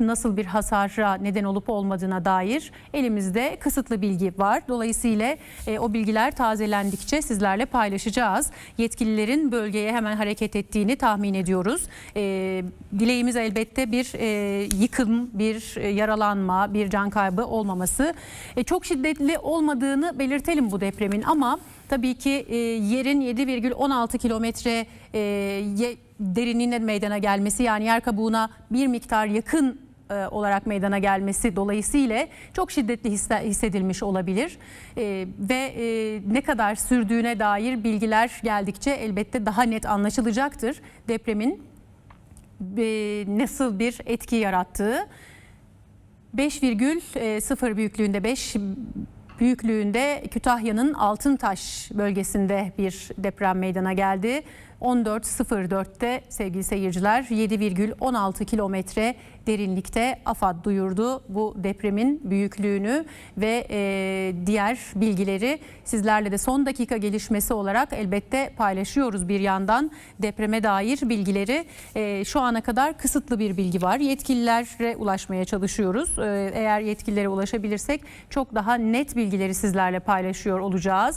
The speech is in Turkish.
nasıl bir hasara neden olup olmadığına dair elimizde kısıtlı bilgi var. Dolayısıyla e, o bilgiler tazelendikçe sizlerle paylaşacağız. Yetkililerin bölgeye hemen hareket ettiğini tahmin ediyoruz. E, dileğimiz elbette bir e, yıkım, bir e, yaralanma, bir can kaybı olmaması. E, çok şiddetli olmadığını belirtelim bu depremin ama tabii ki e, yerin 7,16 kilometre e, derinliğine meydana gelmesi yani yer kabuğuna bir miktar yakın e, olarak meydana gelmesi dolayısıyla çok şiddetli hisse- hissedilmiş olabilir E, ve e, ne kadar sürdüğüne dair bilgiler geldikçe elbette daha net anlaşılacaktır depremin e, nasıl bir etki yarattığı. 5,0 büyüklüğünde 5 büyüklüğünde Kütahya'nın Altıntaş bölgesinde bir deprem meydana geldi. 14.04'te sevgili seyirciler 7,16 kilometre derinlikte AFAD duyurdu bu depremin büyüklüğünü ve e, diğer bilgileri sizlerle de son dakika gelişmesi olarak elbette paylaşıyoruz bir yandan. Depreme dair bilgileri e, şu ana kadar kısıtlı bir bilgi var. Yetkililere ulaşmaya çalışıyoruz. E, eğer yetkililere ulaşabilirsek çok daha net bilgileri sizlerle paylaşıyor olacağız.